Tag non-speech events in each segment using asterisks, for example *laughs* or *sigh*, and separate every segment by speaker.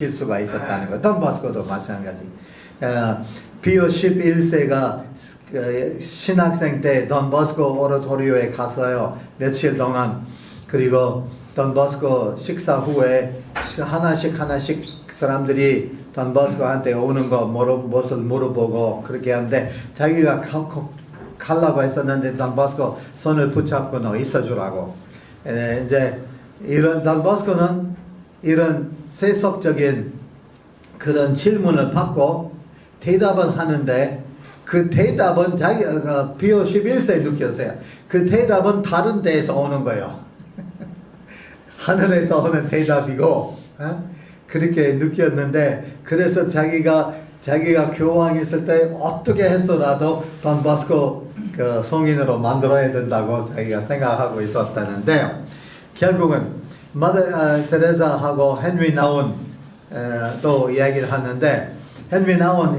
Speaker 1: 수가 있었다는 거예요. 돈바스코도 마찬가지. 어, 비오 11세가 신학생 때 돈바스코 오라토리오에 갔어요. 며칠 동안. 그리고 돈바스코 식사 후에 하나씩 하나씩 사람들이 돈바스코한테 오는 거 물어, 무엇을 물어보고 그렇게 하는데 자기가 가려고 했었는데 돈바스코 손을 붙잡고 너 있어주라고. 에, 이제 이런 돈바스코는 이런 세속적인 그런 질문을 받고 대답을 하는데 그 대답은 자기 어, 비오 11세 느꼈어요. 그 대답은 다른 데에서 오는 거예요. *laughs* 하늘에서 오는 대답이고 어? 그렇게 느꼈는데 그래서 자기가 자기가 교황했을 때 어떻게 했어라도 돈바스코 그 성인으로 만들어야 된다고 자기가 생각하고 있었다는데 결국은 마더 어, 테레사하고 헨리 나온 어, 또 이야기를 하는데 헨리 나온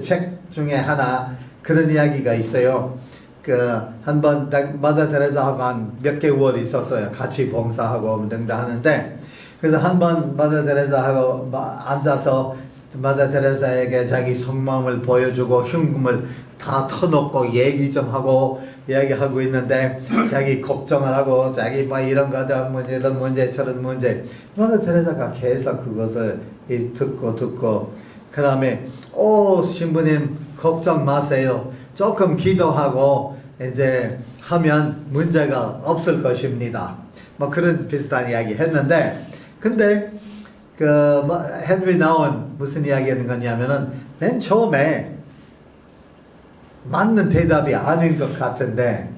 Speaker 1: 책 중에 하나 그런 이야기가 있어요. 그 한번 마더 테레사하고 한몇 개월 있었어요. 같이 봉사하고 등등 하는데 그래서 한번 마더 테레사하고 마- 앉아서 마더 테레사에게 자기 속마음을 보여주고 흉금을 다 터놓고 얘기 좀 하고 이야기하고 있는데 자기 걱정을 하고 자기 뭐 이런 거다 문제 이런 문제 저런 문제. 마더 테레사가 계속 그것을 이 듣고 듣고 그 다음에 오 신부님 걱정 마세요. 조금 기도하고 이제 하면 문제가 없을 것입니다. 뭐 그런 비슷한 이야기 했는데 근데 그 뭐, 헨리 나온 무슨 이야기 하는 거냐면은 맨 처음에 맞는 대답이 아닌 것 같은데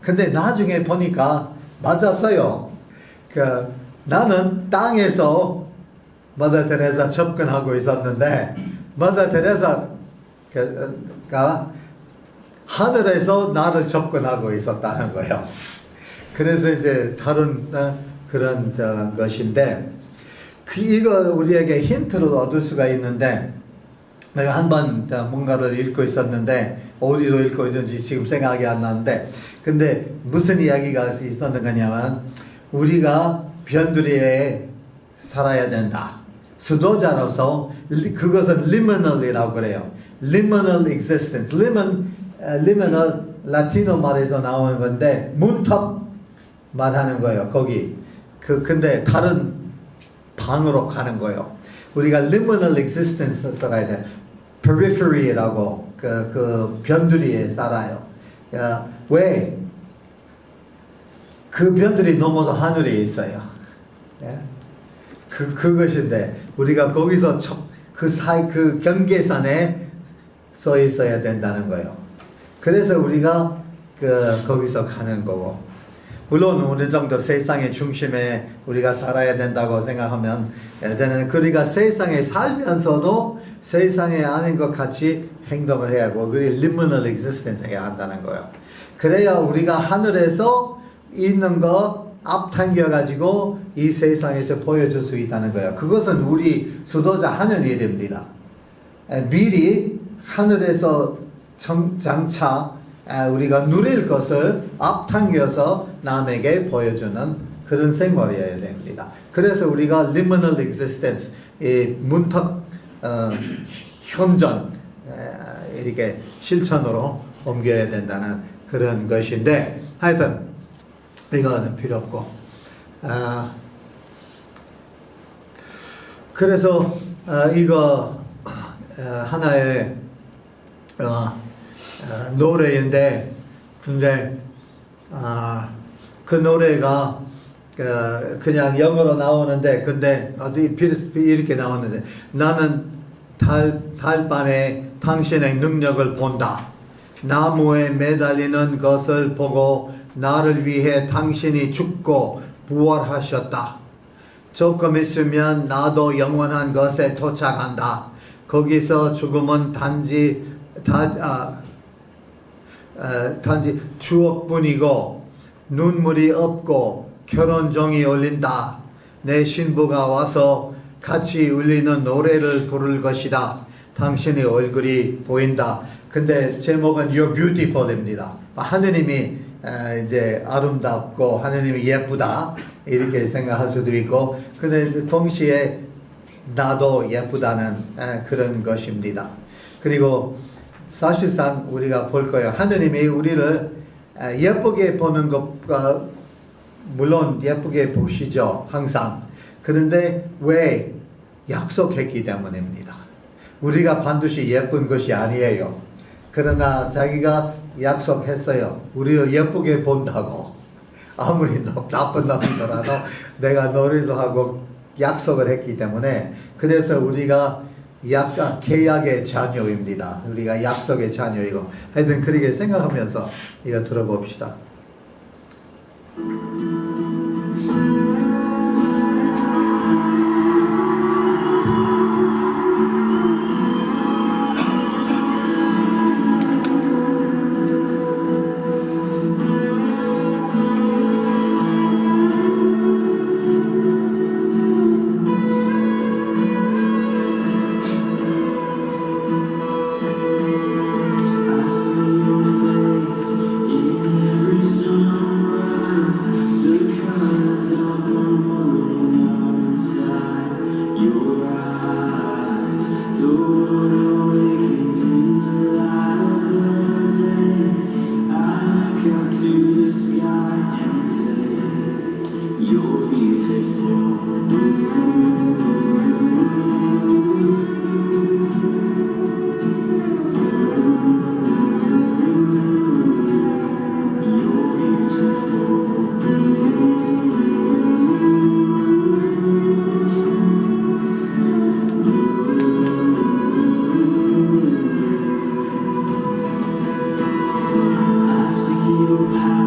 Speaker 1: 근데 나중에 보니까 맞았어요. 그 나는 땅에서 마더 테레사 접근하고 있었는데 마더 테레사가 하늘에서 나를 접근하고 있었다는 거예요. 그래서 이제 다른 어, 그런 저 것인데 그 이거 우리에게 힌트를 얻을 수가 있는데 내가 한 번 뭔가를 읽고 있었는데 어디로 읽고 있는지 지금 생각이 안 나는데 근데 무슨 이야기가 있었는 거냐면 우리가 변두리에 살아야 된다. 수도자로서 리- 그것은 liminal이라고 그래요. liminal existence. limin, 라틴어 말에서 나오는 건데 문턱 말하는 거예요. 거기. 그 근데 다른 방으로 가는 거예요. 우리가 liminal existence 살아야 돼. periphery라고 그, 그 변두리에 살아요. 야, 왜? 그 변두리 넘어서 하늘에 있어요. 예? 그, 그것인데, 우리가 거기서 첫- 그 사이, 그 경계선에 서 있어야 된다는 거예요. 그래서 우리가 그, 거기서 가는 거고. 물론 어느 정도 세상의 중심에 우리가 살아야 된다고 생각하면 되는 우리가 세상에 살면서도 세상에 아닌 것 같이 행동을 해야 하고 그게 liminal existence 해야 한다는 거예요. 그래야 우리가 하늘에서 있는 거 앞당겨 가지고 이 세상에서 보여줄 수 있다는 거예요. 그것은 우리 수도자 하는 일입니다. 에, 미리 하늘에서 정- 장차 에, 우리가 누릴 것을 앞당겨서 남에게 보여주는 그런 생활이어야 됩니다. 그래서 우리가 liminal existence, 이 문턱 어, 현전 에, 이렇게 실천으로 옮겨야 된다는 그런 것인데 하여튼 이거는 필요 없고 아, 그래서 어, 이거 어, 하나의 어, 어, 노래인데 근데 아, 그 노래가 그, 그냥 영어로 나오는데 근데 어디 비- 비- 이렇게 나오는데 나는 달 달밤에 당신의 능력을 본다. 나무에 매달리는 것을 보고 나를 위해 당신이 죽고 부활하셨다. 조금 있으면 나도 영원한 것에 도착한다. 거기서 죽음은 단지 다, 아, 어, 단지 추억뿐이고 눈물이 없고 결혼종이 울린다. 내 신부가 와서 같이 울리는 노래를 부를 것이다. 당신의 얼굴이 보인다. 근데 제목은 You're Beautiful입니다. 하느님이 에, 이제 아름답고 하느님이 예쁘다 이렇게 생각할 수도 있고 근데 동시에 나도 예쁘다는 에, 그런 것입니다. 그리고 사실상 우리가 볼 거예요. 하느님이 우리를 에, 예쁘게 보는 것과 물론 예쁘게 보시죠. 항상. 그런데 왜 약속했기 때문입니다. 우리가 반드시 예쁜 것이 아니에요. 그러나 자기가 약속했어요. 우리를 예쁘게 본다고. 아무리 너, 나쁜 놈이더라도 내가 너희도 하고 약속을 했기 때문에 그래서 우리가 약간 계약의 자녀입니다. 우리가 약속의 자녀이고 하여튼 그렇게 생각하면서 이거 들어봅시다. you.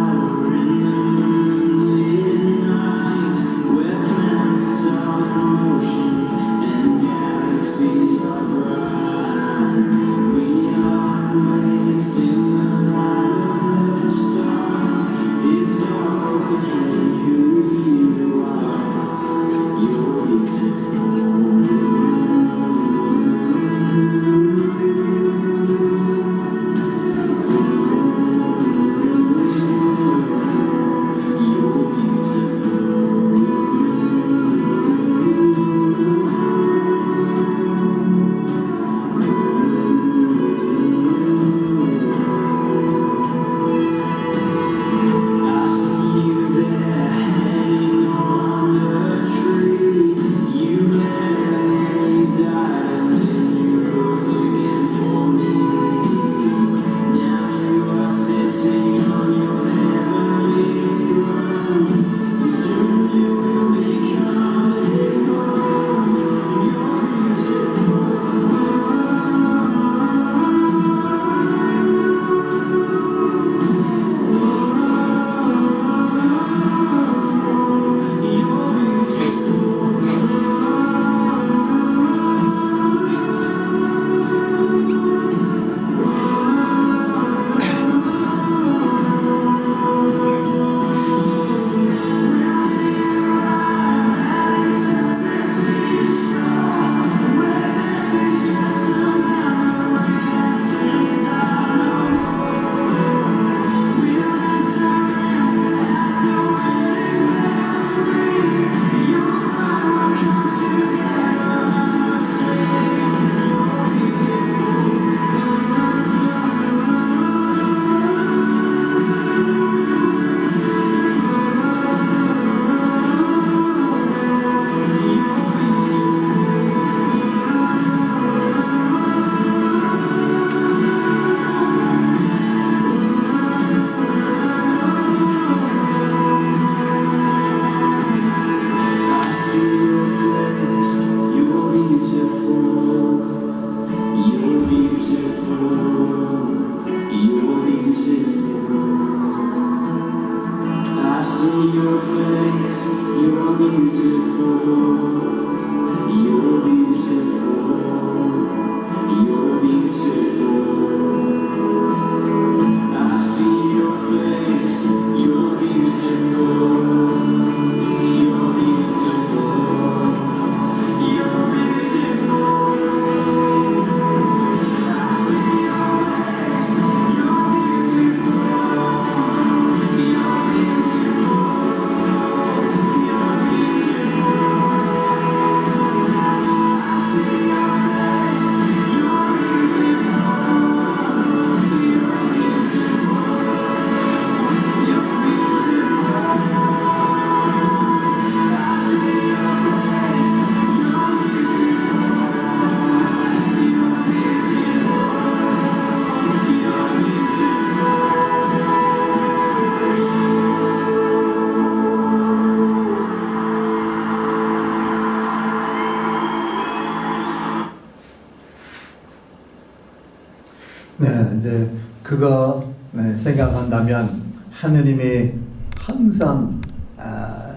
Speaker 1: 생각한다면 하느님이 항상 아,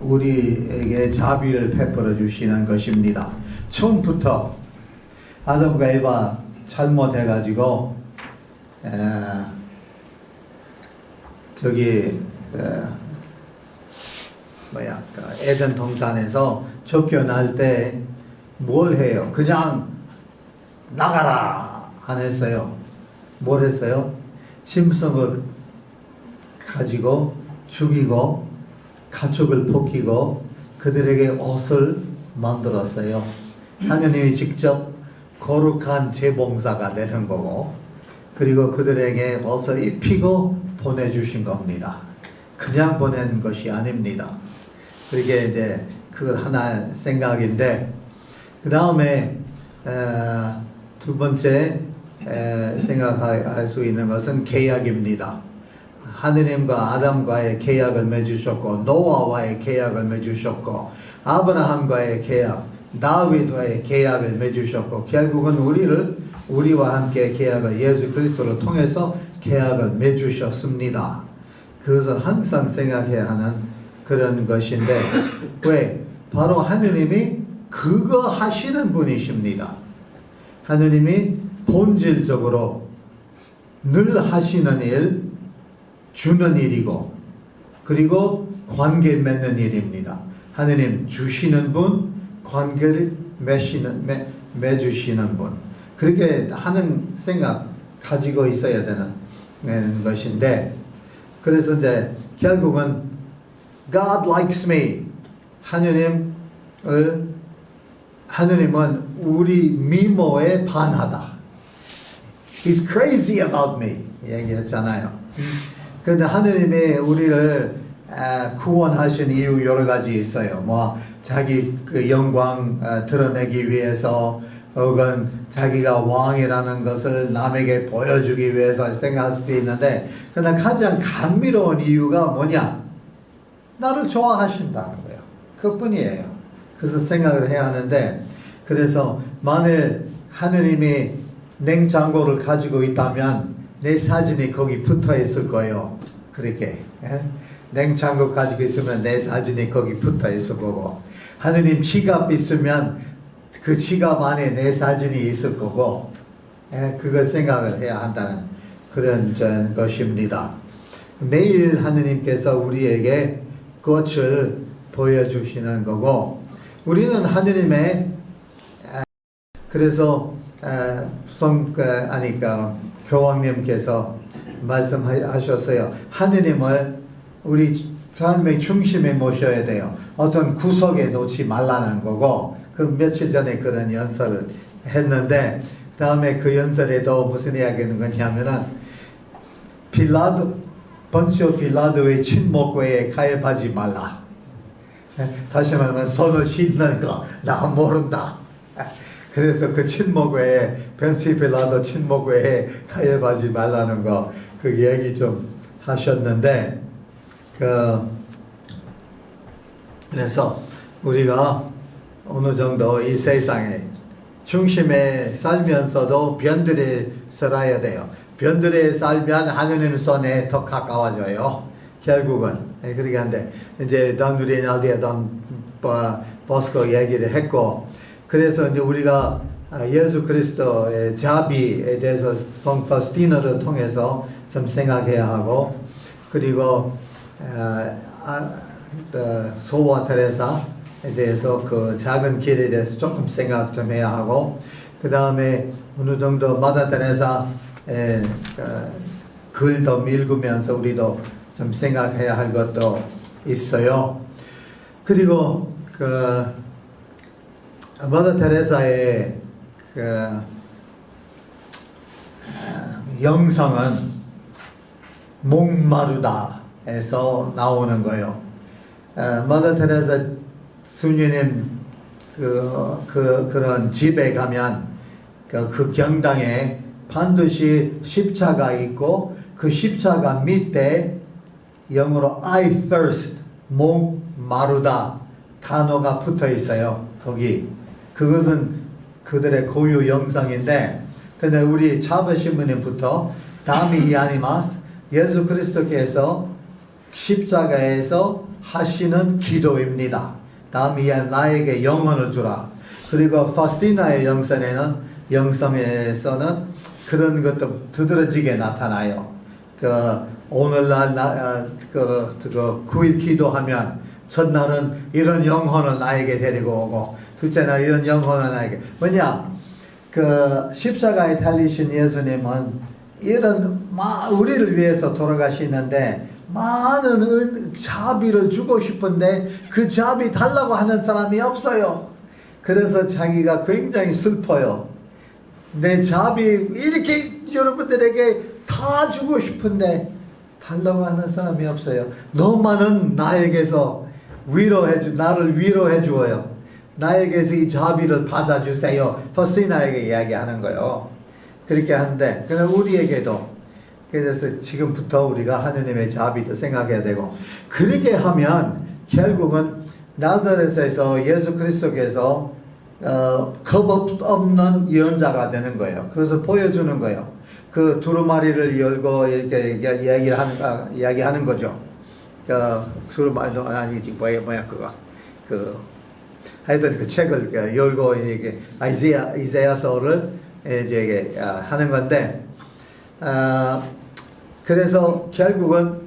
Speaker 1: 우리에게 자비를 베풀어 주시는 것입니다. 처음부터 아담과 에바 잘못해가지고 에, 저기 에, 뭐야 그 에덴 동산에서 쫓겨날 때 뭘 해요? 그냥 나가라 안 했어요. 뭘 했어요? 짐승을 가지고 죽이고 가축을 벗기고 그들에게 옷을 만들었어요. 하느님이 직접 거룩한 재봉사가 되는 거고 그리고 그들에게 옷을 입히고 보내주신 겁니다. 그냥 보낸 것이 아닙니다. 그게 이제 그것 하나 생각인데 그 다음에 두 번째 에, 생각할 수 있는 것은 계약입니다. 하느님과 아담과의 계약을 맺으셨고 노아와의 계약을 맺으셨고 아브라함과의 계약, 다윗과의 계약을 맺으셨고 결국은 우리를 우리와 함께 계약을 예수 그리스도를 통해서 계약을 맺으셨습니다. 그것을 항상 생각해야 하는 그런 것인데 왜? 바로 하느님이 그거 하시는 분이십니다. 하느님이 본질적으로 늘 하시는 일, 주는 일이고, 그리고 관계 맺는 일입니다. 하느님 주시는 분, 관계를 맺시는, 맺, 맺으시는 분. 그렇게 하는 생각 가지고 있어야 되는 네, 것인데, 그래서 이제 결국은 God likes me. 하느님을 하느님은 우리 미모에 반하다. He's crazy about me. 얘기했잖아요. 근데 하느님이 우리를 아, 구원하신 이유 여러 가지 있어요. 뭐 자기 그 영광 아, 드러내기 위해서 혹은 자기가 왕이라는 것을 남에게 보여주기 위해서 생각할 수도 있는데 그러나 가장 감미로운 이유가 뭐냐? 나를 좋아하신다는 거예요. 그뿐이에요. 그래서 생각을 해야 하는데 그래서 만일 하느님이 냉장고를 가지고 있다면 내 사진이 거기 붙어 있을 거예요. 그렇게 예? 냉장고 가지고 있으면 내 사진이 거기 붙어 있을 거고 하느님 지갑 있으면 그 지갑 안에 내 사진이 있을 거고 예? 그걸 생각을 해야 한다는 그런 저 것입니다. 매일 하느님께서 우리에게 꽃을 보여주시는 거고 우리는 하느님의 그래서 아, 성 그, 아니까 교황님께서 말씀하셨어요. 하느님을 우리 삶의 중심에 모셔야 돼요. 어떤 구석에 놓지 말라는 거고 그 며칠 전에 그런 연설을 했는데 다음에 그 연설에도 무슨 이야기하는 거냐면은 빌라도 번쇼 빌라도의 외에 가입하지 말라. 다시 말하면 손을 씻는 거 나 모른다. 그래서 그 친목 외에 벤시 빌라도 친목 외에 가입하지 말라는 거 그 얘기 좀 하셨는데 그 그래서 우리가 어느 정도 이 세상에 중심에 살면서도 변들에 살아야 돼요. 변들에 살면 하느님 손에 더 가까워져요. 결국은 예, 그렇게 한데 이제 don우리 나디에 던 버스코 얘기를 했고 그래서 이제 우리가 아, 예수 그리스도의 자비에 대해서 성 파스티너를 통해서 좀 생각해야 하고 그리고 아, 아, 어, 소와 테레사에 대해서 그 작은 길에 대해서 조금 생각 좀 해야 하고 그 다음에 어느 정도 마다 테레사 어, 글도 읽으면서 우리도 좀 생각해야 할 것도 있어요. 그리고 그 마다 테레사의 그 영성은 목마르다에서 나오는 거예요. 어, 마다 테레사 수녀님 그, 그 그런 집에 가면 그, 그 경당에 반드시 십자가 있고 그 십자가 밑에 영어로 I thirst 목 마르다 단어가 붙어 있어요. 거기 그것은 그들의 고유 영상인데 근데 우리 차버신문부터 다음이 아니마스 예수 그리스도께서 십자가에서 하시는 기도입니다. 다음이 나에게 영혼을 주라. 그리고 파스티나의 영성에는 영성에서는 그런 것도 두드러지게 나타나요. 그 오늘날 나, 아, 그, 그 9일 기도하면 첫날은 이런 영혼을 나에게 데리고 오고 둘째 날 이런 영혼을 나에게 뭐냐 그 십자가에 달리신 예수님은 이런 마, 우리를 위해서 돌아가시는데 많은 은, 자비를 주고 싶은데 그 자비 달라고 하는 사람이 없어요. 그래서 자기가 굉장히 슬퍼요. 내 자비 이렇게 여러분들에게 다 주고 싶은데 달라고 하는 사람이 없어요. 너만은 나에게서 위로해 주 나를 위로해 주어요. 나에게서 이 자비를 받아 주세요. 퍼스티나에게 이야기하는 거요. 그렇게 하는데 그냥 우리에게도 그래서 지금부터 우리가 하느님의 자비도 생각해야 되고 그렇게 하면 결국은 나사렛에서 예수 그리스도께서 어, 겁 없는 예언자가 되는 거예요. 그래서 보여주는 거예요. 그 두루마리를 열고 이렇게 이야기를 하는, 아, 이야기하는 거죠. 그, 두루마리도 아니지, 뭐야, 뭐야, 그거. 그, 하여튼 그 책을 그 열고 이게 이사야, 이사야서를 이제 이게, 아, 하는 건데, 아, 그래서 결국은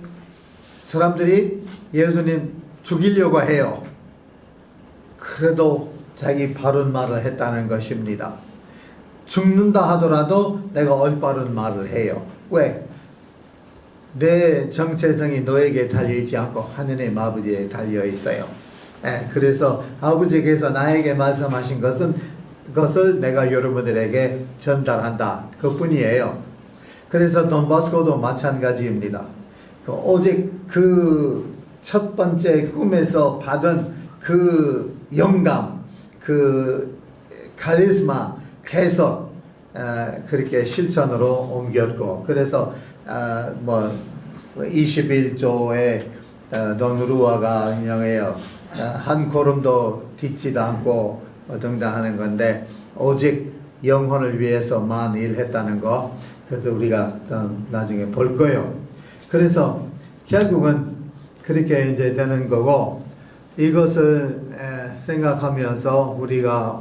Speaker 1: 사람들이 예수님 죽이려고 해요. 그래도 자기 바른 말을 했다는 것입니다. 죽는다 하더라도 내가 올바른 말을 해요. 왜? 내 정체성이 너에게 달려있지 않고 하느님 아버지에 달려 있어요. 예, 그래서 아버지께서 나에게 말씀하신 것은 것을 내가 여러분들에게 전달한다. 그뿐이에요. 그래서 돈바스코도 마찬가지입니다. 그 오직 그첫 번째 꿈에서 받은 그 영감, 그 카리스마, 어, 그렇게 실천으로 옮겼고 그래서 어, 뭐 21조의 어, 돈루아가 인용해요. 어, 한 걸음도 뒤지도 않고 어, 등등 하는 건데 오직 영혼을 위해서만 일했다는 거 그래서 우리가 어, 나중에 볼 거예요. 그래서 결국은 그렇게 이제 되는 거고 이것을 에, 생각하면서 우리가